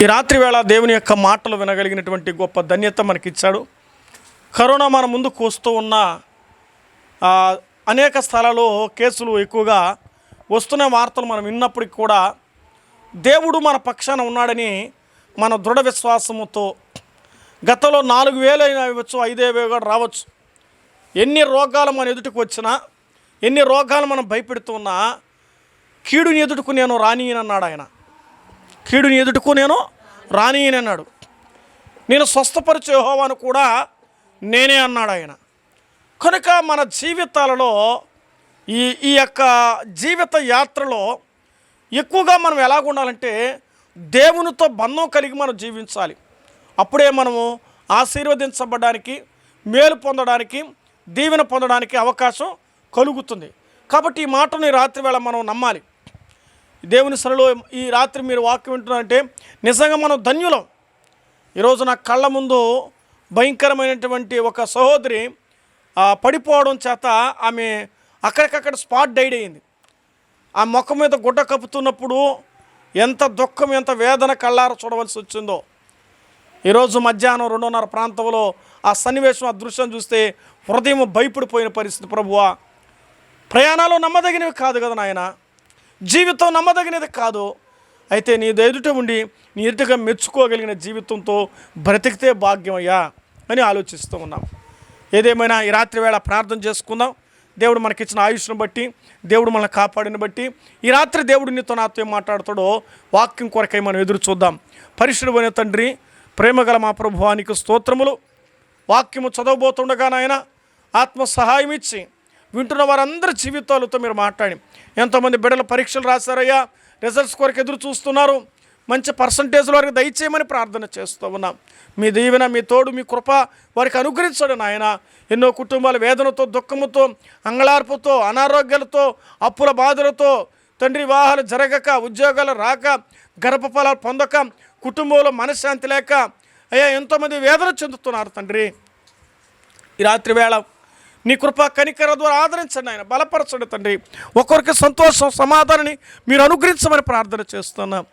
ఈ రాత్రి వేళ దేవుని యొక్క మాటలు వినగలిగినటువంటి గొప్ప ధన్యత మనకిచ్చాడు. కరోనా మన ముందుకు వస్తూ ఉన్న అనేక స్థలాల్లో కేసులు ఎక్కువగా వస్తున్న వార్తలు మనం విన్నప్పటికి కూడా దేవుడు మన పక్షాన ఉన్నాడని మన దృఢ విశ్వాసముతో గతంలో నాలుగు వేలైనా ఇవ్వచ్చు ఐదే వేలు కూడా రావచ్చు. ఎన్ని రోగాలు మన ఎదుటికి వచ్చినా ఎన్ని రోగాలు మనం భయపెడుతున్నా కీడుని ఎదుటకు నేను రానియనన్నాడు ఆయన. కీడుని ఎదుటకు నేను రానియనన్నాడు నేను స్వస్థపరిచే యెహోవాను కూడా నేనే అన్నాడు ఆయన. కనుక మన జీవితాలలో ఈ ఈ యొక్క జీవిత యాత్రలో ఎక్కువగా మనం ఎలాగ ఉండాలంటే దేవునితో బంధం కలిగి మనం జీవించాలి. అప్పుడే మనము ఆశీర్వదించబడడానికి మేలు పొందడానికి దీవెన పొందడానికి అవకాశం కలుగుతుంది. కాబట్టి ఈ మాటను రాత్రివేళ రాత్రి వేళ మనం నమ్మాలి. దేవుని సరలో ఈ రాత్రి మీరు వాక్యం వింటున్నారంటే నిజంగా మనం ధన్యులం. ఈరోజు నా కళ్ళ ముందు భయంకరమైనటువంటి ఒక సహోదరి పడిపోవడం చేత ఆమె అక్కడికక్కడ స్పాట్ డైడ్ అయింది. ఆ ముఖం మీద గుడ్డ కప్పుతున్నప్పుడు ఎంత దుఃఖం ఎంత వేదన కళ్ళార చూడవలసి వచ్చిందో. ఈరోజు మధ్యాహ్నం రెండున్నర ప్రాంతంలో ఆ సన్నివేశం ఆ దృశ్యం చూస్తే హృదయం భయపడిపోయిన పరిస్థితి ప్రభువా. ప్రయాణాలు నమ్మదగినవి కాదు కదా నాయన. జీవితం నమ్మదగినది కాదు. అయితే నీ ఎదుట ఉండి నీ ఎదుటగా మెచ్చుకోగలిగిన జీవితంతో బ్రతికితే భాగ్యమయ్యా అని ఆలోచిస్తూ ఉన్నాం. ఏదేమైనా ఈ రాత్రి వేళ ప్రార్థన చేసుకుందాం. దేవుడు మనకిచ్చిన ఆయుష్ను బట్టి దేవుడు మనల్ని కాపాడిని బట్టి ఈ రాత్రి దేవుడు నీతో నాతో ఏం మాట్లాడుతాడో వాక్యం కొరకై మనం ఎదురు చూద్దాం. పరిశుభమైన తండ్రి ప్రేమగల మా ప్రభువానికి స్తోత్రములు. వాక్యము చదవబోతుండగా నాయన ఆత్మ సహాయం ఇచ్చి వింటున్న వారందరి జీవితాలతో మీరు మాట్లాడి. ఎంతోమంది బిడ్డలు పరీక్షలు రాశారయ్యా. రిజల్ట్స్ కొరకు ఎదురు చూస్తున్నారు. మంచి పర్సంటేజ్ల వారికి దయచేయమని ప్రార్థన చేస్తూ ఉన్నాం. మీ దీవెన మీ తోడు మీ కృప వారికి అనుగ్రహించడం నాయన. ఎన్నో కుటుంబాల వేదనతో దుఃఖముతో అంగళార్పుతో అనారోగ్యాలతో అప్పుల బాధలతో తండ్రి వివాహాలు జరగక ఉద్యోగాలు రాక గర్భఫలాలు పొందక కుటుంబంలో మనశ్శాంతి లేక అయ్యా ఎంతోమంది వేదన చెందుతున్నారు తండ్రి. ఈ రాత్రి వేళ నీ కృప కనికర ద్వారా ఆదరించండి ఆయన. బలపరచండి తండ్రి. ఒక్కొక్కరికి సంతోషం సమాధానాన్ని మీరు అనుగ్రహించమని ప్రార్థన చేస్తున్నాం.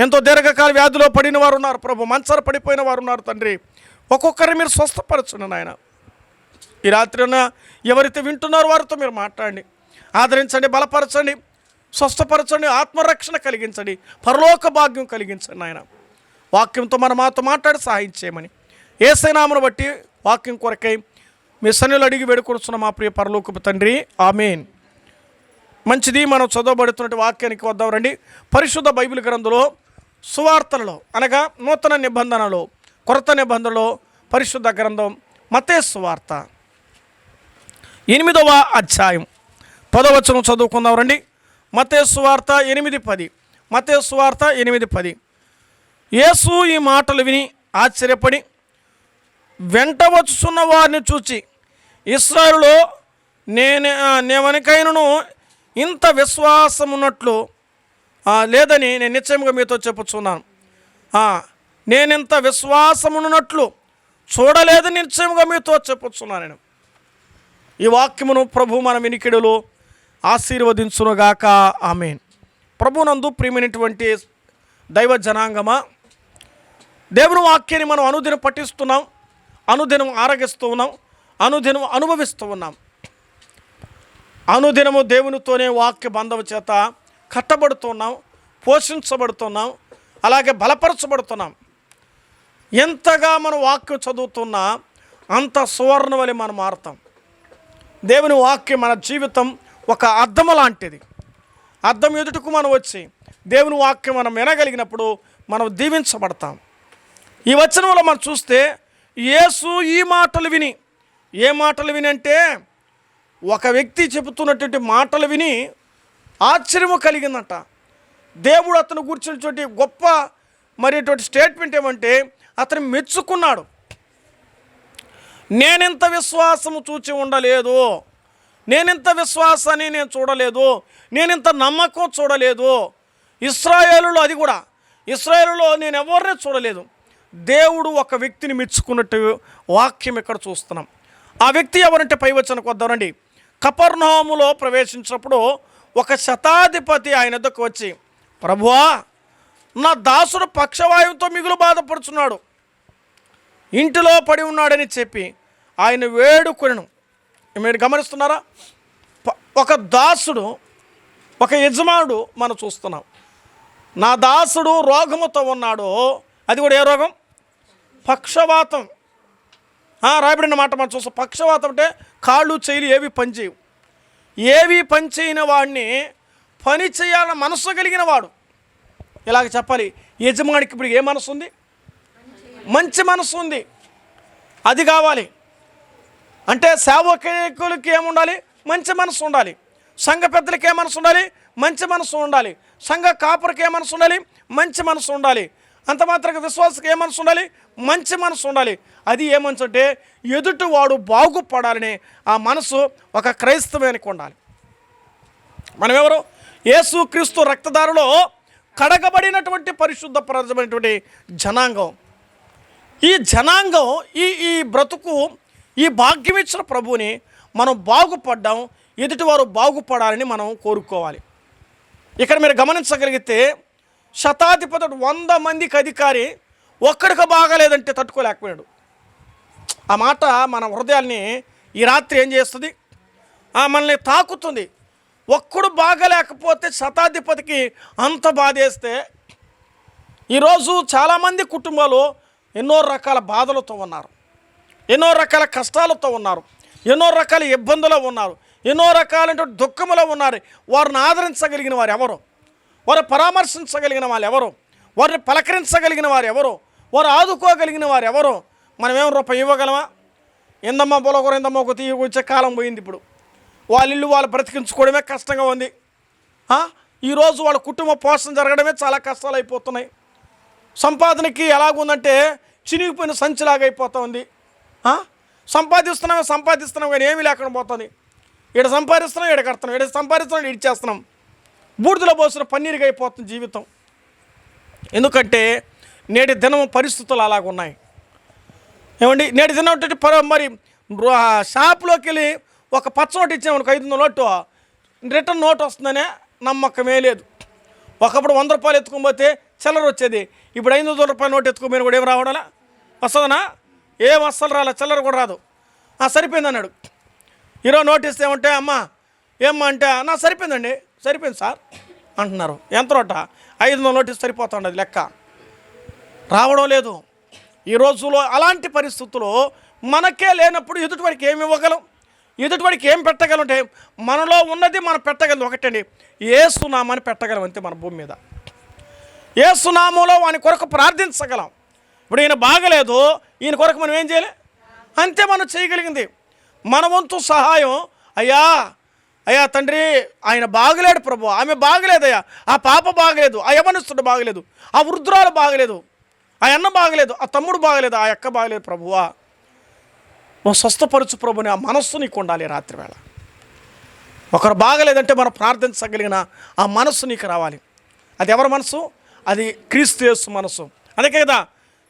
ఎంతో దీర్ఘకాల వ్యాధిలో పడిన వారు ఉన్నారు ప్రభు. మంచర పడిపోయిన వారు ఉన్నారు తండ్రి. ఒక్కొక్కరిని మీరు స్వస్థపరచండి నాయన. ఈ రాత్రిన ఎవరైతే వింటున్నారో వారితో మీరు మాట్లాడండి. ఆదరించండి బలపరచండి స్వస్థపరచండి ఆత్మరక్షణ కలిగించండి పరలోక భాగ్యం కలిగించండి నాయన. వాక్యంతో మన మాతో మాట్లాడి సహాయం చేయమని. ఏసైనామను బట్టి వాక్యం కొరకై మీ సన్నిలు అడిగి వేడుకొడుచున్న మా ప్రియ పరలోకపు తండ్రి. ఆమెన్. మంచిది మనం చదవబడుతున్న వాక్యానికి వద్దాం రండి. పరిశుద్ధ బైబిల్ గ్రంథంలో సువార్తలలో అనగా నూతన నిబంధనలో కొరత నిబంధనలో పరిశుద్ధ గ్రంథం మతే సువార్త ఎనిమిదవ అధ్యాయం. పదవచనం చదువుకుందాం రండి. మతే సువార్త ఎనిమిది పది. మతే సువార్త ఎనిమిది పది. యేసు ఈ మాటలు విని ఆశ్చర్యపడి వెంట వచ్చుచున్న వారిని చూచి ఇస్రాయలులో నేను నేవనికైనను ఇంత విశ్వాసం ఉన్నట్లు లేదని నేను నిశ్చయంగా మీతో చెప్పుచున్నాను. నేనింత విశ్వాసం ఉన్నట్లు చూడలేదని నిశ్చయంగా మీతో చెప్పుచున్నాను నేను. ఈ వాక్యమును ప్రభు మన వినికిడులో ఆశీర్వదించునుగాక. ఆమెన్. ప్రభునందు ప్రియమైనటువంటి దైవ జనాంగమా దేవుని వాక్యాన్ని మనం అనుదిన పఠిస్తున్నాం. అనుదినం ఆరగిస్తూ ఉన్నాం అనుదినం అనుభవిస్తూ ఉన్నాం. అనుదినము దేవునితోనే వాక్య బంధం చేత కట్టబడుతున్నాం పోషించబడుతున్నాం అలాగే బలపరచబడుతున్నాం. ఎంతగా మనం వాక్యం చదువుతున్నా అంత సువర్ణవలి మనం మారుతాం. దేవుని వాక్యం మన జీవితం ఒక అర్థం లాంటిది. అర్థం ఎదుటకు మనం వచ్చి దేవుని వాక్యం మనం వినగలిగినప్పుడు మనం దీవించబడతాం. ఈ వచనంలో మనం చూస్తే యేసు ఈ మాటలు విని ఏ మాటలు విని అంటే ఒక వ్యక్తి చెబుతున్నటువంటి మాటలు విని ఆశ్చర్యము కలిగిందంట. దేవుడు అతను కూర్చున్నటువంటి గొప్ప మరి ఇటువంటి స్టేట్మెంట్ ఏమంటే అతను మెచ్చుకున్నాడు. నేనెంత విశ్వాసము చూచి ఉండలేదు. నేనెంత విశ్వాసాన్ని నేను చూడలేదు. నేనింత నమ్మకం చూడలేదు. ఇస్రాయేలులో అది కూడా ఇస్రాయేలులో నేను ఎవరిని చూడలేదు. దేవుడు ఒక వ్యక్తిని మెచ్చుకున్నట్టు వాక్యం ఇక్కడ చూస్తున్నాం. ఆ వ్యక్తి ఎవరంటే పైవచనకు వద్దామండి కపర్నహోములో ప్రవేశించినప్పుడు ఒక శతాధిపతి ఆయన దగ్గరకు వచ్చి ప్రభువా నా దాసుడు పక్షవాయువుతో మిగులు బాధపడుచున్నాడు. ఇంటిలో పడి ఉన్నాడని చెప్పి ఆయన వేడుకొనను. మీరు గమనిస్తున్నారా? ఒక దాసుడు ఒక యజమానుడు మనం చూస్తున్నాం. నా దాసుడు రోగముతో ఉన్నాడు అది కూడా ఏ రోగం? పక్షవాతం. రాయబడిన మాట మనం చూస్తాం. పక్షవాతం అంటే కాళ్ళు చేయలు ఏవి పనిచేయవు. ఏవి పనిచేయని వాడిని పని చేయాలని మనసు కలిగిన వాడు. ఇలాగ చెప్పాలి? యజమానికి ఇప్పుడు ఏ మనసు ఉంది? మంచి మనసు ఉంది. అది కావాలి. అంటే సేవకులకి ఏముండాలి మంచి మనసు ఉండాలి. సంఘ పెద్దలకి ఏ మనసు ఉండాలి? మంచి మనసు ఉండాలి. సంఘ కాపురికి ఏ మనసు ఉండాలి? మంచి మనసు ఉండాలి. అంత మాత్రం విశ్వాసకి ఏ మనసు ఉండాలి? మంచి మనసు ఉండాలి. అది ఏ మనసు అంటే ఎదుటివాడు బాగుపడాలని ఆ మనసు ఒక క్రైస్తవానికి ఉండాలి. మనమెవరు? యేసుక్రీస్తు క్రీస్తు రక్తదారులో కడగబడినటువంటి పరిశుద్ధ ప్రజమైనటువంటి జనాంగం. ఈ జనాంగం ఈ ఈ బ్రతుకు ఈ భాగ్యం ఇచ్చిన ప్రభువుని మనం బాగుపడ్డాం ఎదుటివారు బాగుపడాలని మనం కోరుకోవాలి. ఇక్కడ మీరు గమనించగలిగితే శతాధిపతుడు వంద మందికి అధికారి ఒక్కడికి బాగాలేదంటే తట్టుకోలేకపోయాడు. ఆ మాట మన హృదయాల్ని ఈ రాత్రి ఏం చేస్తుంది? ఆ మనల్ని తాకుతుంది. ఒక్కడు బాగలేకపోతే శతాధిపతికి అంత బాధేస్తే ఈరోజు చాలామంది కుటుంబాలు ఎన్నో రకాల బాధలతో ఉన్నారు. ఎన్నో రకాల కష్టాలతో ఉన్నారు. ఎన్నో రకాల ఇబ్బందులు ఉన్నారు. ఎన్నో రకాలైనటువంటి దుఃఖములో ఉన్నారు. వారిని ఆదరించగలిగిన వారు ఎవరు వారు పరామర్శించగలిగిన వాళ్ళు ఎవరు వారిని పలకరించగలిగిన వారు ఎవరు వారు ఆదుకోగలిగిన వారు ఎవరు? మనమేం రూపాయి ఇవ్వగలమా? ఎందమ్మ పొలకూర ఎందమ్మ ఒక తీయ వచ్చే కాలం పోయింది ఇప్పుడు. వాళ్ళ ఇల్లు వాళ్ళు బ్రతికించుకోవడమే కష్టంగా ఉంది. ఈరోజు వాళ్ళ కుటుంబ పోషణ జరగడమే చాలా కష్టాలు అయిపోతున్నాయి. సంపాదనకి ఎలాగుందంటే చినిగిపోయిన సంచిలాగా అయిపోతూ ఉంది. సంపాదిస్తున్నాం సంపాదిస్తున్నాం కానీ ఏమీ లేకుండా పోతుంది. ఇక్కడ సంపాదిస్తున్నాం ఇక్కడ కడుతున్నాం. ఇక్కడ సంపాదిస్తున్నాం ఇక్కడ ఇచ్చేస్తున్నాం. బూడిదలో పోసిన పన్నీరుగా అయిపోతుంది జీవితం. ఎందుకంటే నేటి దినం పరిస్థితులు అలాగున్నాయి ఏమండి? నేటి దినం ఏంటంటే మరి షాప్లోకి వెళ్ళి ఒక పచ్చ నోటు ఇచ్చామనుకో ఐదు వందల నోటు. రిటర్న్ నోట్ వస్తుందనే నమ్మకమే లేదు. ఒకప్పుడు వంద రూపాయలు ఎత్తుకొని పోతే చిల్లర వచ్చేది. ఇప్పుడు ఐదు వందల రూపాయల నోట్ ఎత్తుకుపోయిన కూడా ఏం రావడాలా? వస్తుందనా? ఏం అస్సలు రాలే చిల్లర కూడా రాదు. ఆ సరిపోయింది అన్నాడు. ఈరోజు నోటీస్ ఏమంటే అమ్మ ఏమ్మా అంటే నా సరిపోయిందండి. సరిపోయింది సార్ అంటున్నారు. ఎంత నోట? ఐదు వందల నోటీస్ సరిపోతుండదు లెక్క. రావడం లేదు. ఈ రోజులో అలాంటి పరిస్థితుల్లో మనకే లేనప్పుడు ఎదుటివాడికి ఏమి ఇవ్వగలం? ఎదుటివాడికి ఏం పెట్టగలం అంటే మనలో ఉన్నది మనం పెట్టగలం ఒకటండి. ఏసునామాని పెట్టగలం అంతే మన భూమి మీద. ఏసునామంలో వాని కొరకు ప్రార్థించగలం. ఇప్పుడు ఈయన బాగలేదు ఈయన కొరకు మనం ఏం చేయలే? అంతే మనం చేయగలిగింది. మన వంతు సహాయం అయ్యా అయ్యా తండ్రి ఆయన బాగలేడు ప్రభు ఆమె బాగలేదయ్యా ఆ పాప బాగలేదు ఆ యమనిస్తుడు బాగలేదు ఆ వృద్ధురాలు బాగలేదు. ఆ అన్న బాగలేదు ఆ తమ్ముడు బాగలేదు ఆ అక్క బాగలేదు ప్రభువా. నువ్వు స్వస్థపరచు ప్రభుని ఆ మనస్సు నీకు ఉండాలి రాత్రివేళ. ఒకరు బాగలేదంటే మనం ప్రార్థించగలిగిన ఆ మనస్సు నీకు రావాలి. అది ఎవరి మనసు అది క్రీస్తు యేసు మనసు అందుకే కదా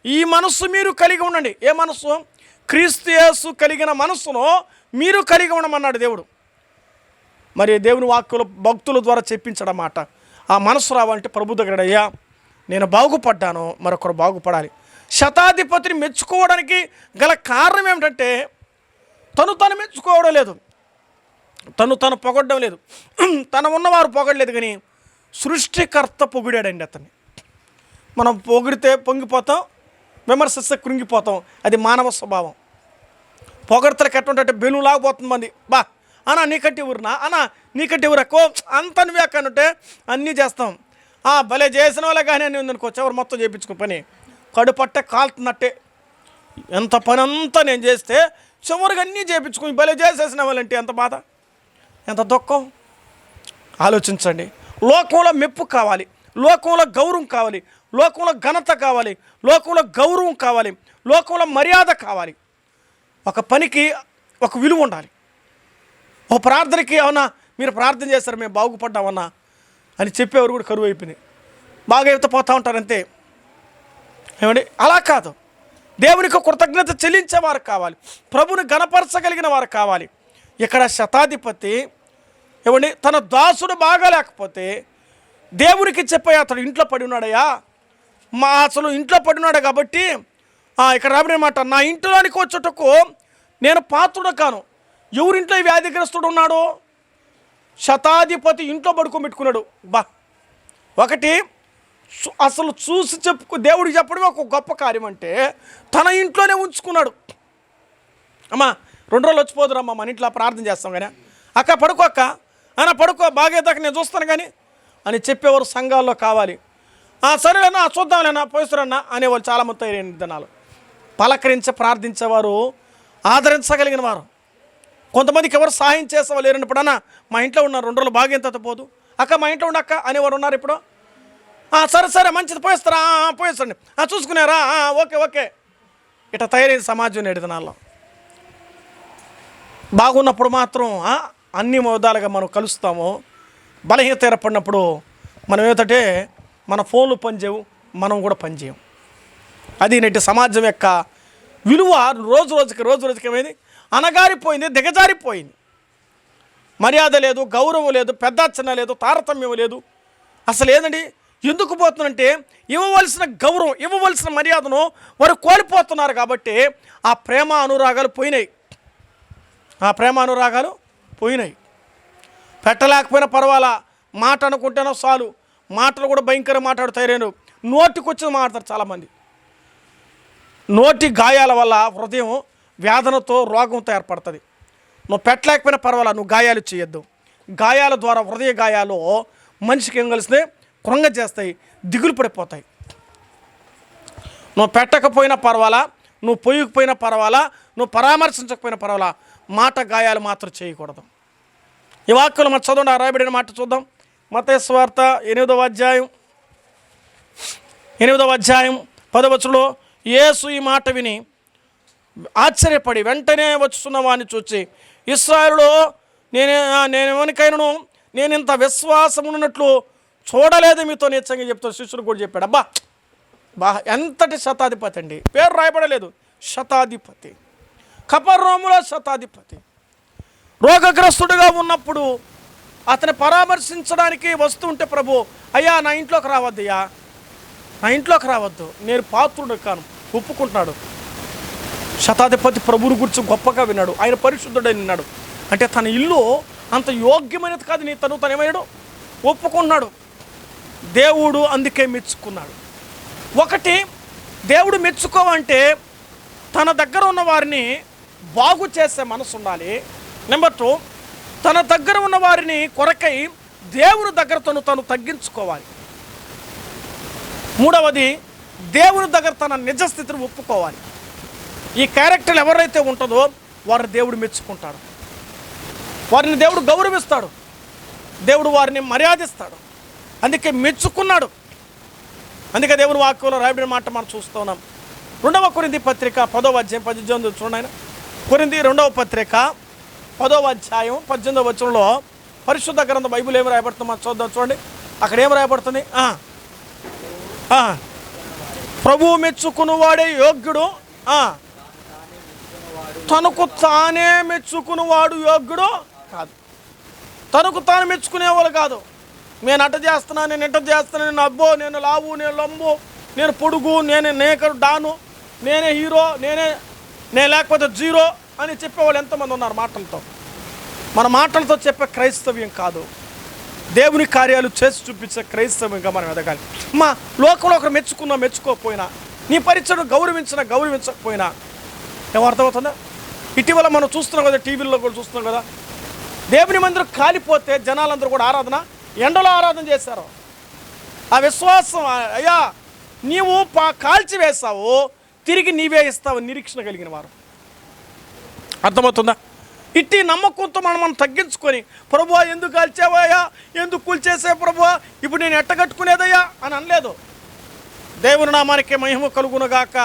ఈ మనస్సు మీరు కలిగి ఉండండి. ఏ మనస్సు? క్రీస్తు యేసు కలిగిన మనస్సును మీరు కలిగి ఉండమన్నాడు దేవుడు. మరి దేవుని వాక్కులు భక్తుల ద్వారా చెప్పించడం మాట. ఆ మనసు రావాలంటే ప్రభు దగ్గర అయ్యా నేను బాగుపడ్డాను మరొకరు బాగుపడాలి. శతాధిపతిని మెచ్చుకోవడానికి గల కారణం ఏమిటంటే తను తను మెచ్చుకోవడం లేదు. తను తను పొగడ్డం లేదు. తన ఉన్నవారు పొగడలేదు కానీ సృష్టికర్త పొగిడాడండి అతన్ని. మనం పొగిడితే పొంగిపోతాం విమర్శిస్తే కృంగిపోతాం. అది మానవ స్వభావం. పొగడతలకు ఎట్టుంటే బెలు లాగిపోతుంది మంది. బా అనా నీకంటే ఊరినా అనా నీకంటే ఊరు ఎక్కువ? అంత నువ్వే అంటే అన్నీ చేస్తాం. భలే చేసిన వాళ్ళే కానీ అని ఉందనుకో చివరి మొత్తం చేయించుకో పని. కడుపట్టే కాలుతున్నట్టే. ఎంత పని అంతా నేను చేస్తే చివరికి అన్నీ చేయించుకుని భలే చేసేసిన వాళ్ళంటే ఎంత బాధ ఎంత దుఃఖం. ఆలోచించండి. లోకంలో మెప్పు కావాలి లోకంలో గౌరవం కావాలి లోకంలో ఘనత కావాలి లోకంలో గౌరవం కావాలి లోకంలో మర్యాద కావాలి. ఒక పనికి ఒక విలువ ఉండాలి. ఓ ప్రార్థనకి అవునా మీరు ప్రార్థన చేస్తారు మేము బాగుపడ్డామన్నా? అని చెప్పేవారు కూడా కరువు అయిపోయినాయి. బాగా అయితే పోతూ ఉంటారు అంతే. ఏమండి? అలా కాదు. దేవునికి కృతజ్ఞత చెల్లించేవారు కావాలి. ప్రభుని గణపరచగలిగిన వారు కావాలి. ఇక్కడ శతాధిపతి ఏమండి? తన దాసుడు బాగా లేకపోతే దేవునికి చెప్పే అతడు ఇంట్లో పడి ఉన్నాడయ్యా. మా అసలు ఇంట్లో పడినాడు కాబట్టి ఇక్కడ రాబడినమాట నా ఇంట్లోనికి వచ్చుటకు నేను పాత్రుడు కాను ఎవరింట్లో వ్యాధిగ్రస్తుడు ఉన్నాడో? శతాధిపతి ఇంట్లో పడుకోబెట్టుకున్నాడు బా. ఒకటి అసలు చూసి చెప్పుకో దేవుడికి చెప్పడమే ఒక గొప్ప కార్యం అంటే తన ఇంట్లోనే ఉంచుకున్నాడు. అమ్మా రెండు రోజులు వచ్చిపోదురమ్మా మన ఇంట్లో ప్రార్థన చేస్తాం కానీ. అక్క పడుకో అక్క. అన్న పడుకో బాగేదాకా నేను చూస్తాను కానీ అని చెప్పేవారు సంఘాల్లో కావాలి. "ఆ, సరేలేనా చూద్దాంలేనా పోయిస్తారన్నా అనేవాళ్ళు చాలామంది తయారైన దినాలు. పలకరించి ప్రార్థించేవారు ఆదరించగలిగిన వారు. కొంతమందికి ఎవరు సహాయం చేసేవాళ్ళు లేరన్నప్పుడు అన్న మా ఇంట్లో ఉన్న రెండు రోజులు బాగా ఎంత పోదు. అక్క మా ఇంట్లో ఉండక్క అక్క అనేవారు ఉన్నారు ఇప్పుడు. సరే సరే మంచిది పోయిస్తారా? పోయిస్తండి చూసుకున్నారా ఓకే ఓకే. ఇట తయారైన సమాజం నేటి దినాల్లో బాగున్నప్పుడు మాత్రం అన్ని విధాలుగా మనం కలుస్తాము. బలహీనత ఏర్పడినప్పుడు మనం ఏంటంటే మన ఫోన్లు పనిచేయవు మనం కూడా పనిచేయం. అది నేటి సమాజం యొక్క విలువ రోజు రోజుకి రోజు రోజుకి ఏమైంది? అనగారిపోయింది దిగజారిపోయింది. మర్యాద లేదు గౌరవం లేదు పెద్ద లేదు తారతమ్యం లేదు. అసలు ఏందండి? ఎందుకు పోతుందంటే ఇవ్వవలసిన గౌరవం ఇవ్వవలసిన మర్యాదను వారు కోల్పోతున్నారు కాబట్టి ఆ ప్రేమ అనురాగాలు పోయినాయి. ఆ ప్రేమ అనురాగాలు పోయినాయి. పెట్టలేకపోయినా పర్వాలా మాట అనుకుంటేనో చాలు. మాటలు కూడా భయంకర మాట్లాడుతాయి నోటికి వచ్చి మాట్లాడతారు చాలామంది. నోటి గాయాల వల్ల హృదయం వేదనతో రోగంతో ఏర్పడుతుంది. నువ్వు పెట్టలేకపోయినా పర్వాలా నువ్వు గాయాలు చేయొద్దు. గాయాల ద్వారా హృదయ గాయాలు మనిషికి ఏం కలిస్తే కృంగ చేస్తాయి దిగులు పడిపోతాయి. నువ్వు పెట్టకపోయినా పర్వాలా నువ్వు పొయ్యకపోయినా పర్వాలా నువ్వు పరామర్శించకపోయినా పర్వాలా మాట గాయాలు మాత్రం చేయకూడదు. ఈ వాక్యులు మన చదవండి రాయబడిన మాట చూద్దాం. మతేశ్వార్త ఎనిమిదవ అధ్యాయం. ఎనిమిదవ అధ్యాయం పదవచ్చులో యేసు ఈ మాట విని ఆశ్చర్యపడి వెంటనే వచ్చుతున్న వాడిని చూచి ఇస్రాయలులో నేను నేను ఎవరికైనాను? నేను ఇంత విశ్వాసం ఉన్నట్లు చూడలేదు మీతో నిశ్చయంగా చెప్తాను శిష్యుడు కూడా చెప్పాడు. అబ్బా బా ఎంతటి శతాధిపతి అండి. పేరు రాయబడలేదు. శతాధిపతి. కపర్రోములో శతాధిపతి. రోగగ్రస్తుడిగా ఉన్నప్పుడు అతని పరామర్శించడానికి వస్తుంటే ప్రభు అయ్యా నా ఇంట్లోకి రావద్దయ్యా. నా ఇంట్లోకి రావద్దు. నేను పాత్రుడు కాను. ఒప్పుకుంటున్నాడు. శతాధిపతి ప్రభువుని గురించి గొప్పగా విన్నాడు. ఆయన పరిశుద్ధుడై విన్నాడు అంటే తన ఇల్లు అంత యోగ్యమైనది కాదు నీ తను. తను ఏమయ్యాడు? ఒప్పుకున్నాడు దేవుడు అందుకే మెచ్చుకున్నాడు. ఒకటి దేవుడు మెచ్చుకోవంటే తన దగ్గర ఉన్న వారిని బాగు చేసే మనసు ఉండాలి. నెంబర్ టూ తన దగ్గర ఉన్న వారిని కొరకై దేవుని దగ్గర తను తను తగ్గించుకోవాలి. మూడవది దేవుని దగ్గర తన నిజస్థితిని ఒప్పుకోవాలి. ఈ క్యారెక్టర్లు ఎవరైతే ఉంటుందో వారిని దేవుడు మెచ్చుకుంటాడు వారిని దేవుడు గౌరవిస్తాడు. దేవుడు వారిని మర్యాదిస్తాడు. అందుకే మెచ్చుకున్నాడు. అందుకే దేవుని వాక్యంలో రాయబడిన మాట మనం చూస్తున్నాం రెండవ కొరింది పత్రిక పదవ అధ్యాయం పద్దెనిమిది చూడండి ఆయన. కొరింది రెండవ పత్రిక పదవ అధ్యాయం పద్దెనిమిదవ వచనంలో పరిశుద్ధ గ్రంథ బైబిల్ ఏమి రాయబడుతుంది మనం చూద్దాం చూడండి. అక్కడ ఏం రాయబడుతుంది? ప్రభువు మెచ్చుకుని వాడే యోగ్యుడు తనకు తానే మెచ్చుకుని వాడు యోగ్యుడు కాదు. తనకు తాను మెచ్చుకునేవాళ్ళు కాదు. నేను అట్ట చేస్తున్నా నేను ఇంట చేస్తున్నా నేను అబ్బో నేను లావు నేను లొంబు నేను పొడుగు నేను నేకరు డాను నేనే హీరో నేనే నేను లేకపోతే జీరో అని చెప్పేవాళ్ళు ఎంతమంది ఉన్నారు మాటలతో? మన మాటలతో చెప్పే క్రైస్తవ్యం కాదు. దేవుని కార్యాలు చేసి చూపించే క్రైస్తవ్యంగా మనం ఎదగాలి. మా లోకంలో ఒకరు మెచ్చుకున్నా మెచ్చుకోకపోయినా నీ పరిచయం గౌరవించినా గౌరవించకపోయినా ఏమర్థమవుతుందా? ఇటీవల మనం చూస్తున్నాం కదా టీవీల్లో కూడా చూస్తున్నాం కదా. దేవుని మందిరం కాలిపోతే జనాలందరూ కూడా ఆరాధన ఎండలో ఆరాధన చేశారు. ఆ విశ్వాసం అయ్యా నీవు పా కాల్చి వేస్తావు తిరిగి నీవే ఇస్తావు నిరీక్షణ కలిగిన వారు. అర్థమవుతుందా? ఇట్టి నమ్మకంతో మనం మనం తగ్గించుకొని ప్రభు ఎందుకు కాల్చావయ్యా ఎందుకు కూల్చేసే ప్రభు ఇప్పుడు నేను ఎట్టగట్టుకునేదయ్యా? అని అనలేదు. దేవుని నామానికి మహిమ కలుగునగాక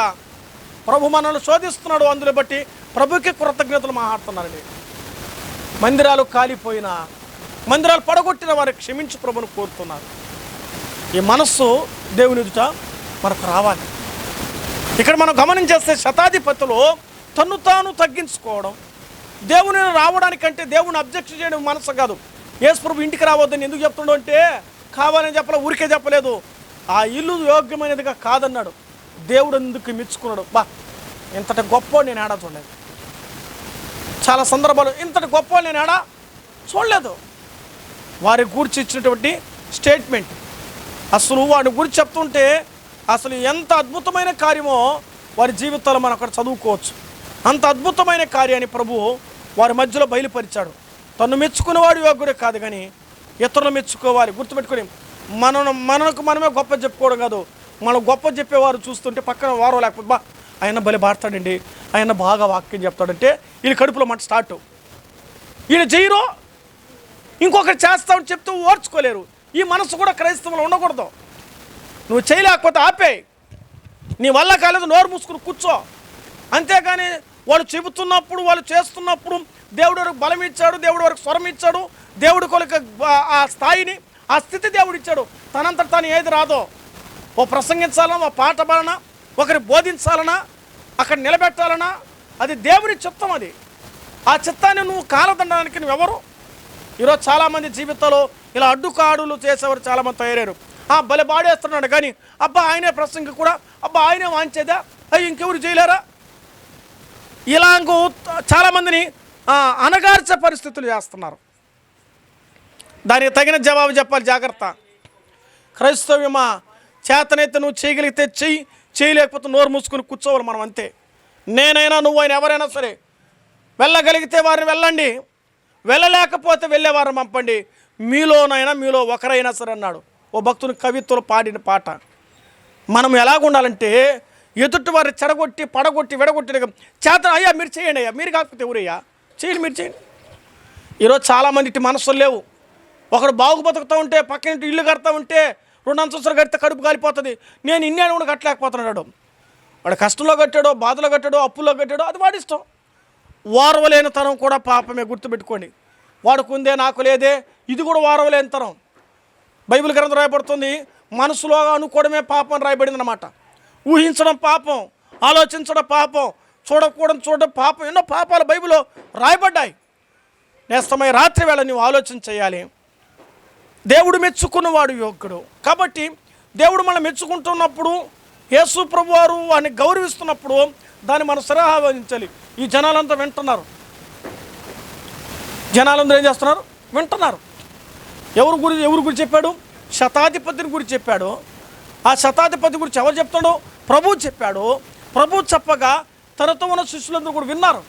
ప్రభు మనల్ని శోధిస్తున్నాడు అందులో బట్టి ప్రభుకే కృతజ్ఞతలు మాట్లాడుతున్నారండి. మందిరాలు కాలిపోయినా మందిరాలు పడగొట్టిన వారిని క్షమించి ప్రభుని కోరుతున్నారు. ఈ మనస్సు దేవుని ఎదుట మనకు రావాలి. ఇక్కడ మనం గమనించేస్తే శతాధిపతులు తను తాను తగ్గించుకోవడం దేవుని రావడానికంటే దేవుని అబ్జెక్షన్ చేయడం మనసు కాదు. యేసు ప్రభు ఇంటికి రావద్దని ఎందుకు చెప్తుండో అంటే కావాలని చెప్పలే ఊరికే చెప్పలేదు. ఆ ఇల్లు యోగ్యమైనదిగా కాదన్నాడు. దేవుడు ఎందుకు మెచ్చుకున్నాడు? బా ఇంతటి గొప్ప నేను ఆడ చూడలేదు. చాలా సందర్భాలు. ఇంతటి గొప్ప నేను ఏడా చూడలేదు. వారి గురించి ఇచ్చినటువంటి స్టేట్మెంట్. అసలు వాడి గురించి చెప్తుంటే అసలు ఎంత అద్భుతమైన కార్యమో వారి జీవితాలు మనం అక్కడ చదువుకోవచ్చు. అంత అద్భుతమైన కార్యాన్ని ప్రభు వారి మధ్యలో బయలుపరిచాడు. తను మెచ్చుకునేవాడు యోగ్యుడే కాదు కానీ ఇతరులు మెచ్చుకోవాలి. గుర్తుపెట్టుకొని మనం మనకు మనమే గొప్ప చెప్పుకోవడం కాదు. మనం గొప్ప చెప్పేవారు చూస్తుంటే పక్కన వారో లేకపోతే బా ఆయన బలి పాడతాడండి ఆయన బాగా వాక్యం చెప్తాడంటే వీళ్ళ కడుపులో మాట స్టార్ట్ వీళ్ళు చేయరు ఇంకొకరు చేస్తామని చెప్తూ ఓర్చుకోలేరు. ఈ మనసు కూడా క్రైస్తవులు ఉండకూడదు. నువ్వు చేయలేకపోతే ఆపేయి నీ వల్ల కాలేదు నోరు మూసుకుని కూర్చో. అంతేగాని వాళ్ళు చెబుతున్నప్పుడు వాళ్ళు చేస్తున్నప్పుడు దేవుడు వరకు బలం ఇచ్చాడు దేవుడు వరకు స్వరం ఇచ్చాడు దేవుడి కొలకు ఆ- స్థాయిని ఆ స్థితి దేవుడు ఇచ్చాడు. తనంతట తాను ఏది రాదో. ఓ ప్రసంగించాలన్నా ఓ పాట పాడనా ఒకరి బోధించాలనా అక్కడ నిలబెట్టాలన్నా అది దేవుని చిత్తం అది. ఆ చిత్తాన్ని నువ్వు కాలదండడానికి నువ్వెవరు? ఈరోజు చాలామంది జీవితంలో ఇలా అడ్డుకాడులు చేసేవారు చాలామంది తయారయ్యారు. ఆ భలే బాడేస్తున్నాడు. కానీ అబ్బా ఆయనే ప్రసంగి కూడా. అబ్బా ఆయనే వాంచేదా? అయ్యి ఇంకెవరు చేయలేరా? ఇలాగూ చాలామందిని అనగార్చే పరిస్థితులు చేస్తున్నారు. దానికి తగిన జవాబు చెప్పాలి. జాగ్రత్త. క్రైస్తవ్యమా చేతనైతే నువ్వు చేయగలిగితే చెయ్యి. చేయలేకపోతే నోరు మూసుకుని కూర్చోవాలి మనం అంతే. నేనైనా నువ్వైనా ఎవరైనా సరే వెళ్ళగలిగితే వారిని వెళ్ళండి. వెళ్ళలేకపోతే వెళ్ళేవారిని పంపండి. మీలోనైనా మీలో ఒకరైనా సరే అన్నాడు. ఓ భక్తుని కవిత్వలు పాడిన పాట. మనం ఎలాగుండాలంటే ఎదుటి వారిని చెడగొట్టి పడగొట్టి విడగొట్టి చేత అయ్యా మీరు చేయండి అయ్యా మీరు కాకపోతే ఎవరయ్యా చేయండి మీరు చేయండి. ఈరోజు చాలామంది ఇటు మనసులు లేవు. ఒకడు బాగు బతుకుతూ ఉంటే పక్కన ఇల్లు కడతా ఉంటే రెండు అంతస్తులు కడితే కడుపు కాలిపోతుంది. నేను ఇన్నేళ్ళు కూడా కట్టలేకపోతున్నాడు వాడు కష్టంలో కట్టాడో బాధలో కట్టాడో అప్పుల్లో కట్టాడో అది వాడి వారవలేని తనం కూడా పాపమే గుర్తుపెట్టుకోండి. వాడుకుందే నాకు లేదే ఇది కూడా వారవలేని తరం బైబిల్ గ్రంథం రాయబడుతుంది మనసులో అనుకోవడమే పాపం రాయబడింది అనమాట ఊహించడం పాపం ఆలోచించడం పాపం చూడకూడదు చూడడం పాపం ఎన్నో పాపాలు బైబిల్లో రాయబడ్డాయి. నేస్తమై రాత్రి వేళ నువ్వు ఆలోచన చేయాలి. దేవుడు మెచ్చుకున్నవాడు యోగ్యుడు. కాబట్టి దేవుడు మనం మెచ్చుకుంటున్నప్పుడు యేసు ప్రభు వారు వారిని గౌరవిస్తున్నప్పుడు దాన్ని మనం సరాహరించాలి ఈ జనాలంతా వింటున్నారు. జనాలందరూ ఏం చేస్తున్నారు? వింటున్నారు. ఎవరు గురి ఎవరి గురించి చెప్పాడు? శతాధిపతిని గురించి చెప్పాడు. ఆ శతాధిపతి గురించి ఎవరు చెప్తాడో? ప్రభు చెప్పాడు. ప్రభు చెప్పగా తనతో ఉన్న శిష్యులందరూ కూడా విన్నారు.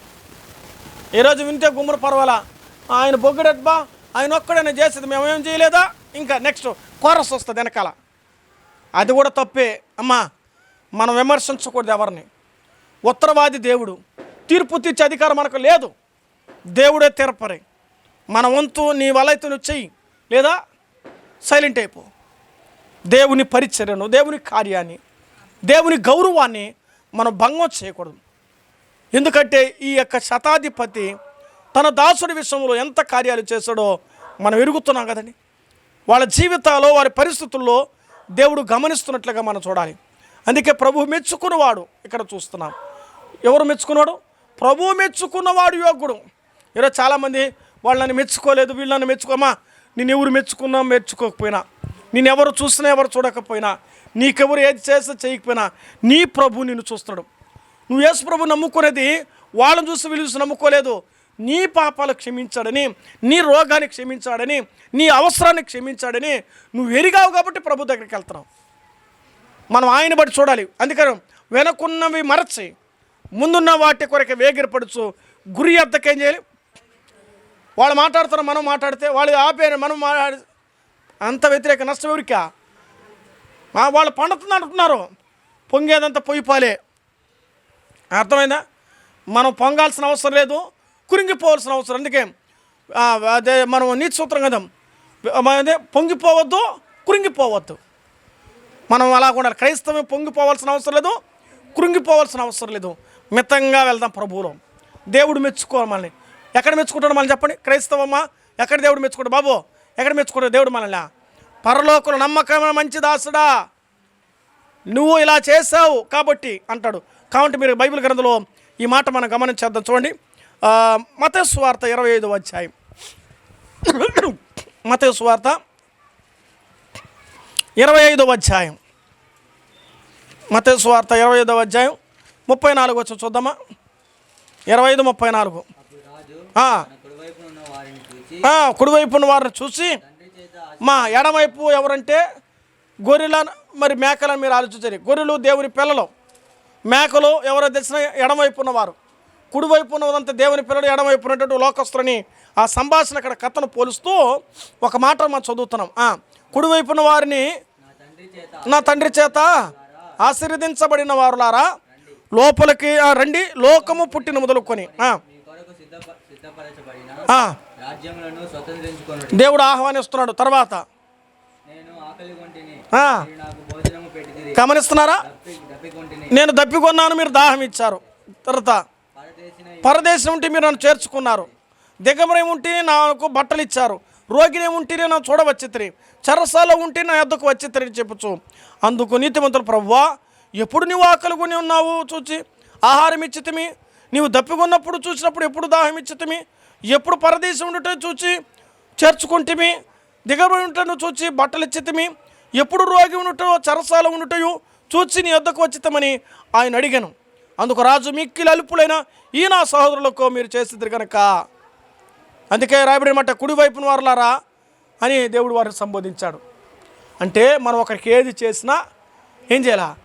ఈరోజు వింటే గుమ్మర పర్వాలా? ఆయన బొగ్గుడబ్బా ఆయన ఒక్కడైనా చేసేది మేమేం చేయలేదా? ఇంకా నెక్స్ట్ కోరస్ వస్తుంది వెనకాల. అది కూడా తప్పే. అమ్మా మనం విమర్శించకూడదు ఎవరిని. ఉత్తరవాది దేవుడు. తీర్పు తీర్చే అధికారం మనకు లేదు. దేవుడే తీర్పరి. మన వంతు నీ వల్ల అయితే నువ్వు చెయ్యి. లేదా? సైలెంట్ అయిపో. దేవుని పరిచర్యను దేవుని కార్యాన్ని దేవుని గౌరవాన్ని మనం భంగం చేయకూడదు. ఎందుకంటే ఈ యొక్క శతాధిపతి తన దాసుడి విషయంలో ఎంత కార్యాలు చేశాడో మనం ఎరుగుతున్నాం కదండి. వాళ్ళ జీవితాల్లో వారి పరిస్థితుల్లో దేవుడు గమనిస్తున్నట్లుగా మనం చూడాలి. అందుకే ప్రభు మెచ్చుకున్నవాడు ఇక్కడ చూస్తున్నాం. ఎవరు మెచ్చుకున్నాడు? ప్రభు మెచ్చుకున్నవాడు యోగుడు ఈరోజు చాలామంది వాళ్ళని మెచ్చుకోలేదు వీళ్ళని మెచ్చుకోమా నేను ఎవరు మెచ్చుకున్నా మెచ్చుకోకపోయినా నేను ఎవరు చూసినా ఎవరు చూడకపోయినా నీకెవరు ఏది చేస్తే చేయకపోయినా నీ ప్రభు నిన్ను చూస్తున్నాడు. నువ్వు యేసు ప్రభు నమ్ముకునేది వాళ్ళని చూసి వీళ్ళు చూసి నమ్ముకోలేదు నీ పాపాలు క్షమించాడని నీ రోగాన్ని క్షమించాడని నీ అవసరాన్ని క్షమించాడని నువ్వు ఎరిగావు కాబట్టి ప్రభు దగ్గరికి వెళ్తున్నావు. మనం ఆయన బట్టి చూడాలి. అందుకని వెనకున్నవి మరచి ముందున్న వాటి కొరకు వేగిరపడుచు గురి ఎద్దకేం చేయాలి? వాళ్ళు మాట్లాడుతున్నారు మనం మాట్లాడితే వాళ్ళు ఆపేరు మనం మాట్లాడి అంత వ్యతిరేక నష్టం ఎవరికా? వాళ్ళు పండుతుంది అంటున్నారు. పొంగేదంతా పొయ్యి పాలే. అర్థమైందా? మనం పొంగాల్సిన అవసరం లేదు. కురింగిపోవాల్సిన అవసరం. అందుకే అదే మనం నీతి సూత్రం కదా. అదే పొంగిపోవద్దు కురింగిపోవద్దు. మనం అలా కూడా క్రైస్తవం పొంగిపోవాల్సిన అవసరం లేదు కృంగిపోవాల్సిన అవసరం లేదు. మితంగా వెళ్దాం ప్రభువులో. దేవుడు మెచ్చుకోవాలి మనల్ని. ఎక్కడ మెచ్చుకుంటాడు మనల్ని చెప్పండి? క్రైస్తవమ్మా ఎక్కడ దేవుడు మెచ్చుకుంటాడు బాబు? ఎక్కడ మెచ్చుకుంటాడు దేవుడు మనల్ని? పరలోకులు నమ్మకమైన మంచి దాసుడా. నువ్వు ఇలా చేసావు కాబట్టి అంటాడు. కాబట్టి మీరు బైబిల్ గ్రంథంలో ఈ మాట మనం గమనించేద్దాం. చూడండి. మత ఇరవై ఐదు అధ్యాయం. మత ఇరవై ఐదవ అధ్యాయం. మత వార్త ఇరవై ఐదవ అధ్యాయం. ముప్పై నాలుగు వచ్చి చూద్దామా? ఇరవై ఐదు ముప్పై నాలుగు. కుడివైపున వారిని చూసి మా ఎడమవైపు ఎవరంటే గొర్రెల మరి మేకలను మీరు ఆలోచించండి. గొర్రెలు దేవుని పిల్లలు. మేకలు ఎవరో తెలిసిన ఎడమవైపు ఉన్నవారు కుడివైపు ఉన్నదంతా దేవుని పిల్లడు ఎడమవైపు ఉన్నటువంటి లోకస్తుని ఆ సంభాషణ అక్కడ కథను పోలుస్తూ ఒక మాట మనం చదువుతున్నాం. ఆ, కుడివైపు ఉన్న వారిని నా తండ్రి చేత ఆశీర్వదించబడిన వారులారా లోపలికి రండి లోకము పుట్టిన మొదలుకొని దేవుడు ఆహ్వానిస్తున్నాడు. తర్వాత గమనిస్తున్నారా? నేను దప్పికొన్నాను మీరు దాహం ఇచ్చారు. తర్వాత పరదేశం ఉంటే మీరు నన్ను చేర్చుకున్నారు. దిగమరే ఉంటే నాకు బట్టలు ఇచ్చారు. రోగిని ఉంటేనే నన్ను చూడవచ్చిత్రి. చరసాల ఉంటే నా ఎద్దకు వచ్చిత్రి అని చెప్పచ్చు అందుకు నీతిమంతులు ప్రవ్వా ఎప్పుడు నువ్వు ఆకలికొని ఉన్నావు చూచి ఆహారం ఇచ్చితిమి. నీవు దప్పికొన్నప్పుడు చూసినప్పుడు ఎప్పుడు దాహం ఇచ్చితిమి. ఎప్పుడు పరదేశం ఉండటం చూచి చేర్చుకుంటేమి. దిగబడి ఉంటను చూచి బట్టలు ఇచ్చితిమి. ఎప్పుడు రోగి ఉండటో చెరసాల ఉండటయు చూచి నీ వద్దకు వచ్చితమని ఆయన అడిగాను. అందుకు రాజు మిక్కిలి అలుపులైన ఈ నా సహోదరులకు మీరు చేసింది కనుక అందుకే రాయబడినమాట కుడివైపున వారులారా అని దేవుడు వారిని సంబోధించాడు. అంటే మనం ఒకరికి ఏది చేసినా ఏం చేయాలా?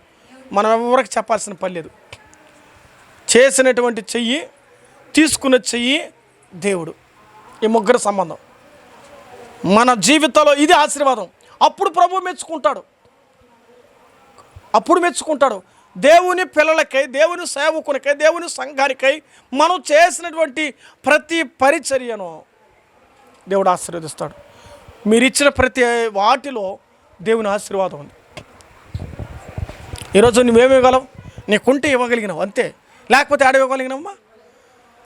మనం ఎవరికి చెప్పాల్సిన పని లేదు. చేసినటువంటి చెయ్యి తీసుకున్న చెయ్యి దేవుడు. ఈ ముగ్గురు సంబంధం. మన జీవితంలో ఇది ఆశీర్వాదం. అప్పుడు ప్రభు మెచ్చుకుంటాడు. అప్పుడు మెచ్చుకుంటాడు. దేవుని పిల్లలకై దేవుని సేవకునికై దేవుని సంఘానికై మనం చేసినటువంటి ప్రతి పరిచర్యను దేవుడు ఆశీర్వదిస్తాడు. మీరు ఇచ్చిన ప్రతి వాటిలో దేవుని ఆశీర్వాదం ఉంది. ఈరోజు నువ్వేమివ్వగలవు నీకుంటే ఇవ్వగలిగినావు అంతే. లేకపోతే ఆడ ఇవ్వగలిగినావమ్మా?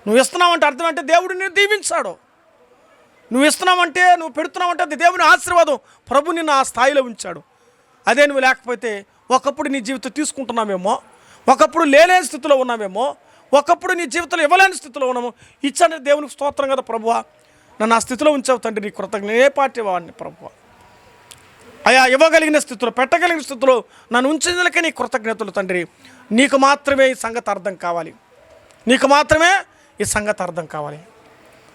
నువ్వు ఇస్తున్నావంటే అర్థం అంటే దేవుడు నిన్ను దీవించాడు. నువ్వు ఇస్తున్నావంటే నువ్వు పెడుతున్నావంటే అది దేవుని ఆశీర్వాదం. ప్రభు నిన్ను ఆ స్థాయిలో ఉంచాడు. అదే నువ్వు లేకపోతే ఒకప్పుడు నీ జీవితం తీసుకుంటున్నామేమో ఒకప్పుడు లేలేని స్థితిలో ఉన్నామేమో ఒకప్పుడు నీ జీవితంలో ఇవ్వలేని స్థితిలో ఉన్నాము ఇచ్చాను దేవునికి స్తోత్రం కదా ప్రభువా. నన్ను ఆ స్థితిలో ఉంచావు తండ్రి నీ కృతజ్ఞ ఏ పార్టీ వాడిని ప్రభువా? అయా ఇవ్వగలిగిన స్థితిలో పెట్టగలిగిన స్థితిలో నన్ను ఉంచినందుకే నీ కృతజ్ఞతలు తండ్రి. నీకు మాత్రమే ఈ సంగతి అర్థం కావాలి. నీకు మాత్రమే ఈ సంగతి అర్థం కావాలి.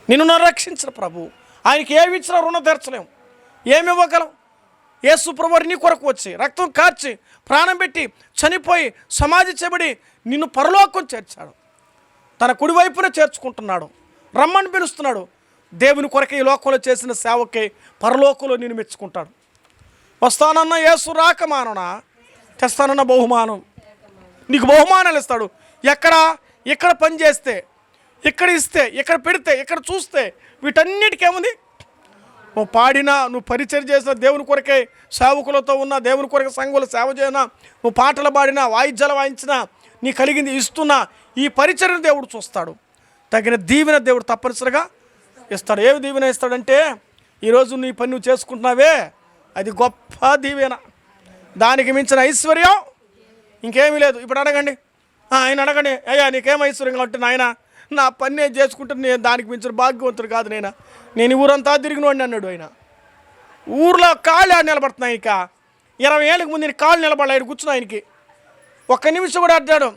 నిన్ను నన్ను రక్షించిన ప్రభు. ఆయనకి ఏమి ఇచ్చినా రుణం తీర్చలేము ఏమి ఇవ్వగలం? యేసు నీ కొరకు వచ్చి రక్తం కార్చి ప్రాణం పెట్టి చనిపోయి సమాధి చెబడి నిన్ను పరలోకం చేర్చాడు. తన కుడివైపున చేర్చుకుంటున్నాడు. రమ్మని పిలుస్తున్నాడు. దేవుని కొరకు ఈ లోకంలో చేసిన సేవకి పరలోకంలో నేను మెచ్చుకుంటాడు. వస్తానన్న యేసు రాక మాననా? తెస్తానన్న బహుమానం. నీకు బహుమానాలు ఇస్తాడు. ఎక్కడ? ఇక్కడ పని చేస్తే ఇక్కడ ఇస్తే ఇక్కడ పెడితే ఇక్కడ చూస్తే వీటన్నిటికేముంది? నువ్వు పాడినా నువ్వు పరిచయం చేసిన దేవుని కొరకే సేవకులతో ఉన్న దేవుని కొరకే సంఘులు సేవ చేయనా నువ్వు పాటలు పాడినా వాయిద్యాలు వాయించినా నీ కలిగింది ఇస్తున్నా ఈ పరిచయం దేవుడు చూస్తాడు. తగిన దీవెన దేవుడు తప్పనిసరిగా ఇస్తాడు. ఏమి దీవెన ఇస్తాడంటే ఈరోజు నీ పని నువ్వు చేసుకుంటున్నావే అది గొప్ప దీవెన. దానికి మించిన ఐశ్వర్యం ఇంకేమీ లేదు. ఇప్పుడు అడగండి. ఆయన అడగండి. అయ్యా నీకేం ఐశ్వర్యం కాబట్టి నాయన నా పని నేను చేసుకుంటే నేను దానికి మించిన భాగ్యవంతుడు కాదు నేను? నేను ఊరంతా తిరిగినోడిని అన్నాడు ఆయన. ఊర్లో కాళ్ళు ఆడ నిలబడుతున్నాయి ఇక. ఇరవై ఏళ్ళకి ముందు ఈయన కాళ్ళు నిలబడాలి ఆయన కూర్చున్నా ఆయనకి. ఒక్క నిమిషం కూడా అడ్డాడు.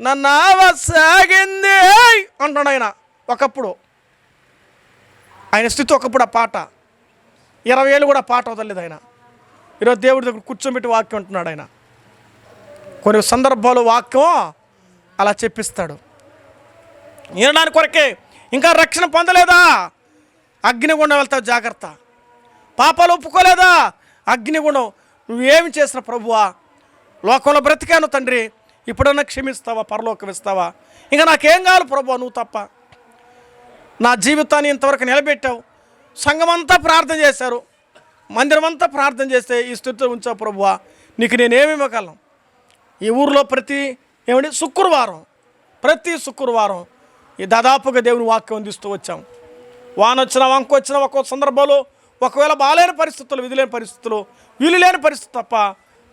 నన్ను ఆవసాగింది అంటున్నాడు ఆయన ఒకప్పుడు. ఆయన స్థితి ఒకప్పుడు ఆ పాట. ఇరవై ఏళ్ళు కూడా పాట వదలలేదు ఆయన. ఈరోజు దేవుడి దగ్గర కూర్చోబెట్టి వాక్యం అంటున్నాడు ఆయన. కొన్ని సందర్భాలు వాక్యం అలా చెప్పిస్తాడు. వినడానికి కొరకే. ఇంకా రక్షణ పొందలేదా? అగ్నిగుండం వెళ్తావు జాగ్రత్త. పాపాలు ఒప్పుకోలేదా? అగ్నిగుండం నువ్వేమి చేసిన ప్రభువా? లోకంలో బ్రతికాను తండ్రి ఇప్పుడన్నా క్షమిస్తావా? పరలోకం ఇస్తావా? ఇంకా నాకేం కావాలి ప్రభు నువ్వు తప్ప. నా జీవితాన్ని ఇంతవరకు నిలబెట్టావు. సంఘమంతా ప్రార్థన చేశారు. మందిరం అంతా ప్రార్థన చేస్తే ఈ స్థితిలో ఉంచావు ప్రభువా. నీకు నేనేమి ఇవ్వగలను? ఈ ఊర్లో ప్రతి ఏమండి? శుక్రవారం. ప్రతి శుక్రవారం ఈ దాదాపుగా దేవుని వాక్యం అందిస్తూ వచ్చాం. వాన వచ్చినా వంక వచ్చిన ఒక్కో సందర్భంలో ఒకవేళ బాగాలేని పరిస్థితులు విధులేని పరిస్థితులు వీలు లేని పరిస్థితి తప్ప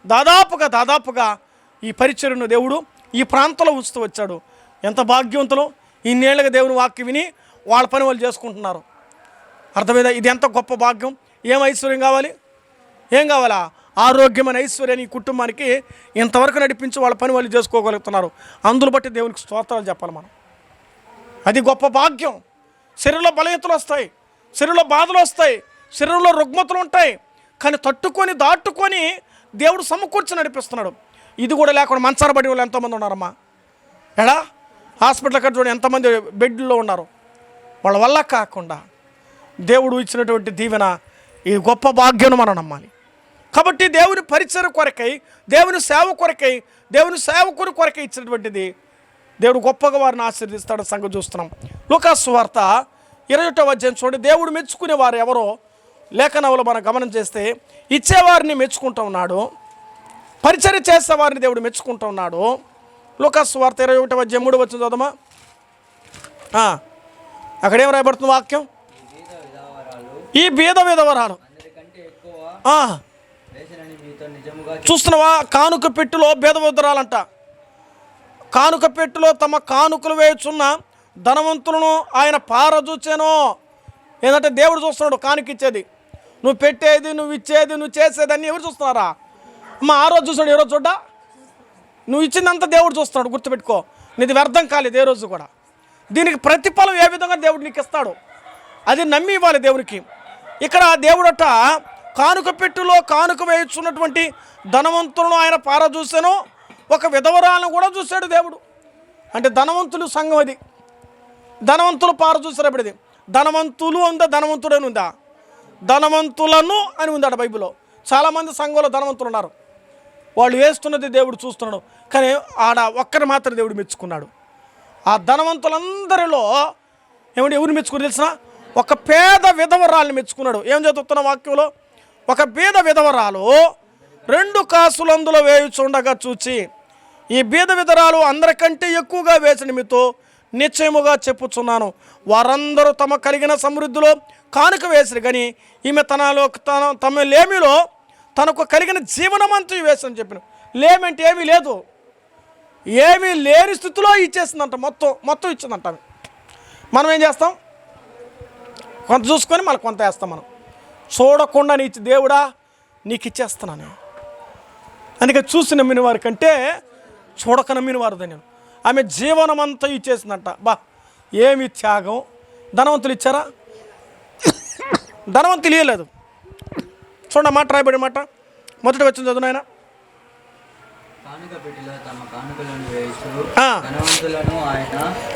దాదాపుగా దాదాపుగా ఈ పరిచర్ను దేవుడు ఈ ప్రాంతంలో ఉంచుతూ వచ్చాడు. ఎంత భాగ్యవంతులు! ఇన్నేళ్ళగా దేవుని వాక్య విని వాళ్ళ పని వాళ్ళు చేసుకుంటున్నారు. అర్థమైందా? ఇది ఎంత గొప్ప భాగ్యం! ఏం ఐశ్వర్యం కావాలి? ఏం కావాలా? ఆరోగ్యమైన ఐశ్వర్యాన్ని ఈ కుటుంబానికి ఇంతవరకు నడిపించి వాళ్ళ పని వాళ్ళు చేసుకోగలుగుతున్నారు. అందులో బట్టి దేవునికి స్తోత్రాలు చెప్పాలి మనం. అది గొప్ప భాగ్యం! శరీరంలో బలహీతలు వస్తాయి. శరీరంలో బాధలు వస్తాయి. శరీరంలో రుగ్మతలు ఉంటాయి. కానీ తట్టుకొని దాటుకొని దేవుడు సమకూర్చి నడిపిస్తున్నాడు. ఇది కూడా లేకుండా మంచార పడి వాళ్ళు ఎంతోమంది ఉన్నారమ్మా. ఎడా? హాస్పిటల్ కట్ట చూడండి ఎంతమంది బెడ్లో ఉన్నారు. వాళ్ళ వల్ల కాకుండా దేవుడు ఇచ్చినటువంటి దీవెన ఈ గొప్ప భాగ్యం మనం నమ్మాలి. కాబట్టి దేవుని పరిచయం కొరకై దేవుని సేవ కొరకై దేవుని సేవకుని కొరకై ఇచ్చినటువంటిది దేవుడు గొప్పగా వారిని ఆశీర్దిస్తాడు సంగతి చూస్తున్నాం. లూకాసు వార్త ఇరవై ఒకటో అధ్యాయం చూడండి. దేవుడు మెచ్చుకునే వారు ఎవరో లేఖనవులు మనం గమనం చేస్తే ఇచ్చేవారిని మెచ్చుకుంటూ ఉన్నాడు పరిచయం చేసేవారిని దేవుడు మెచ్చుకుంటూ ఉన్నాడు. లూకాసు వార్త ఇరవై ఒకటో అధ్యాయం మూడు వచ్చిన చదమా అక్కడేం అక్కడ ఏం రాయబడుతుంది వాక్యం? ఈ బీద విధవరాలు. చూస్తున్నావా? కానుక పెట్టులో బీద విధవరాలంట. కానుక పెట్టులో తమ కానుకలు వేయుచున్న ధనవంతులను ఆయన పారజూచాను ఏంటంటే దేవుడు చూస్తున్నాడు కానుకిచ్చేది. నువ్వు పెట్టేది నువ్వు ఇచ్చేది నువ్వు చేసేది అన్నీ ఎవరు చూస్తున్నారా? అమ్మ ఆ రోజు చూసాడు ఏ రోజు చూడ్డా? నువ్వు ఇచ్చిందంతా దేవుడు చూస్తున్నాడు గుర్తుపెట్టుకో. నీది వ్యర్థం కాలేదు ఏ రోజు కూడా. దీనికి ప్రతిఫలం ఏ విధంగా దేవుడు నీకు ఇస్తాడు? అది నమ్మి ఇవ్వాలి దేవుడికి ఇక్కడ దేవుడట కానుక పెట్టులో కానుక వేయించున్నటువంటి ధనవంతులను ఆయన పార చూశాను ఒక విధవరాలను కూడా చూశాడు దేవుడు. అంటే ధనవంతులు సంఘం అది. ధనవంతులు పారు చూసారు ధనవంతులు ఉందా ధనవంతుడు అని ఉందా? ధనవంతులను అని ఉందట బైబిల్లో. చాలామంది సంఘంలో ధనవంతులు ఉన్నారు. వాళ్ళు వేస్తున్నది దేవుడు చూస్తున్నాడు. కానీ ఆడ ఒక్కరు మాత్రం దేవుడు మెచ్చుకున్నాడు. ఆ ధనవంతులందరిలో ఏమంటే ఎవరు మెచ్చుకుని తెలిసిన ఒక పేద విధవరాల్ని మెచ్చుకున్నాడు. ఏం చదువుతున్న వాక్యంలో? ఒక పేద విధవరాలు రెండు కాసులందులో వేయుచుండగా చూచి ఈ బీద విధరాలు అందరికంటే ఎక్కువగా వేసిన మీతో నిశ్చయముగా చెప్పుచున్నాను. వారందరూ తమ కలిగిన సమృద్ధిలో కానుక వేసిరు కానీ ఈమె తనలో తన తమ లేమిలో తనకు కలిగిన జీవనమంతా వేసని చెప్పిన. లేమంటే ఏమీ లేదు. ఏమీ లేని స్థితిలో ఇచ్చేసిందంట మొత్తం మొత్తం ఇచ్చిందంట మనం ఏం చేస్తాం? కొంత చూసుకొని మళ్ళీ కొంత వేస్తాం మనం. చూడకుండా నీ ఇచ్చి దేవుడా నీకు ఇచ్చేస్తున్నాను అందుకే చూసి నమ్మిన వారి కంటే చూడక నమ్మిన వారు నేను. ఆమె జీవనం అంతా ఇచ్చేసిందంట. బా ఏమి త్యాగం? ధనవంతులు ఇచ్చారా? ధనవంతులు ఇవ్వలేదు చూడండి మాట రాయబడి మాట. మొదట వచ్చిన చదువు ఆయన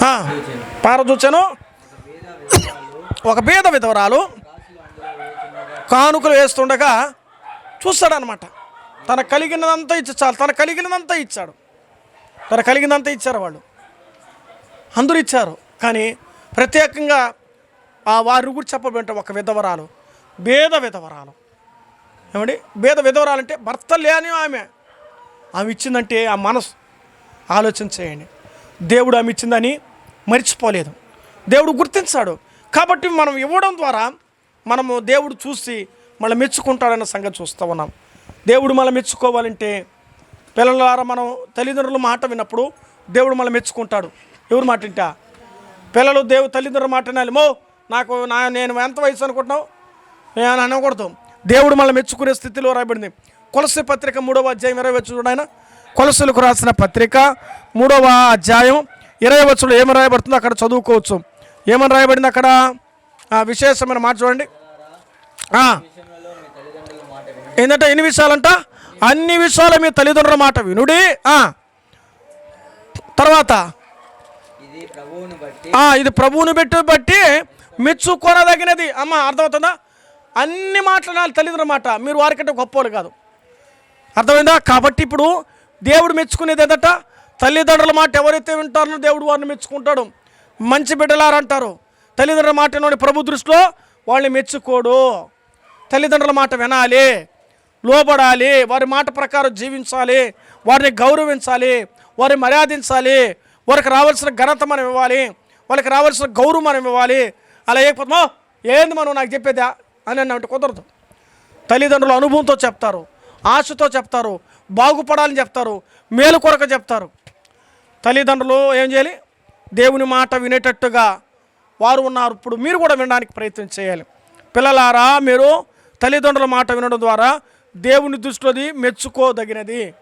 పారదూచాను పార చూచాను ఒక బీద విధవరాలు కానుకలు వేస్తుండగా చూస్తాడనమాట తన కలిగినదంతా ఇచ్చి చాలు తన కలిగినదంతా ఇచ్చాడు. తన కలిగినంతా ఇచ్చారు వాళ్ళు. అందరూ ఇచ్చారు. కానీ ప్రత్యేకంగా ఆ వారి గురించి చెప్పబడి ఒక విధవరాలు భేద విధవరాలు. ఏమండి? భేద విధవరాలు అంటే భర్త లేని ఆమె. ఆమె ఇచ్చిందంటే ఆ మనసు. ఆలోచన చేయండి. దేవుడు ఆమె ఇచ్చిందని మర్చిపోలేదు. దేవుడు గుర్తించాడు. కాబట్టి మనం ఇవ్వడం ద్వారా మనము దేవుడు చూసి మళ్ళీ మెచ్చుకుంటాడన్న సంగతి చూస్తూ ఉన్నాం. దేవుడు మళ్ళీ మెచ్చుకోవాలంటే పిల్లలారా మనం తల్లిదండ్రుల మాట విన్నప్పుడు దేవుడు మళ్ళీ మెచ్చుకుంటాడు. ఎవరు మాట వింటా? పిల్లలు దేవు తల్లిదండ్రుల మాట వినాలి. మో నాకు నా నేను ఎంత వయసు అనుకుంటున్నావు? నేను అనకూడదు. దేవుడు మళ్ళీ మెచ్చుకునే స్థితిలో రాయబడింది. కొలసి పత్రిక మూడవ అధ్యాయం ఇరవై వచ్చు ఆయన కొలసులకు రాసిన పత్రిక మూడవ అధ్యాయం ఇరవై వచ్చుడు ఏమని రాయబడుతుందో అక్కడ చదువుకోవచ్చు. ఏమని రాయబడింది అక్కడ? విశేషమైన మాట చూడండి. ఏంటంటే ఎన్ని విషయాలంట? అన్ని విషయాలు మీ తల్లిదండ్రుల మాట వినుడి. ఆ. తర్వాత ఇది ప్రభువును బట్టి. ఆ, ఇది ప్రభువుని పెట్టి బట్టి మెచ్చుకొనదగినది. అమ్మ అర్థమవుతుందా? అన్ని మాట్లాడాలి తల్లిదండ్రుల మాట. మీరు వారికంటే గొప్పవాళ్ళు కాదు. అర్థమైందా? కాబట్టి ఇప్పుడు దేవుడు మెచ్చుకునేది ఏదట? తల్లిదండ్రుల మాట ఎవరైతే వింటారో దేవుడు వారిని మెచ్చుకుంటాడు. మంచి బిడ్డలారంటారు తల్లిదండ్రుల మాట ప్రభు దృష్టిలో వాళ్ళని మెచ్చుకోడు. తల్లిదండ్రుల మాట వినాలి. లోబడాలి వారి మాట ప్రకారం జీవించాలి వారిని గౌరవించాలి వారిని మర్యాదించాలి వారికి రావాల్సిన ఘనత మనం ఇవ్వాలి వాళ్ళకి రావాల్సిన గౌరవం మనం ఇవ్వాలి. అలా ఏకపోతే ఏంది మనం నాకు చెప్పేదా? అని అన్నట్టు కుదరదు. తల్లిదండ్రులు అనుభవంతో చెప్తారు ఆశతో చెప్తారు బాగుపడాలని చెప్తారు మేలు కొరకు చెప్తారు. తల్లిదండ్రులు ఏం చేయాలి? దేవుని మాట వినేటట్టుగా వారు ఉన్నారు. ఇప్పుడు మీరు కూడా వినడానికి ప్రయత్నం చేయాలి. పిల్లలారా మీరు తల్లిదండ్రుల మాట వినడం ద్వారా దేవుని దృష్టిలోది మెచ్చుకోదగినది.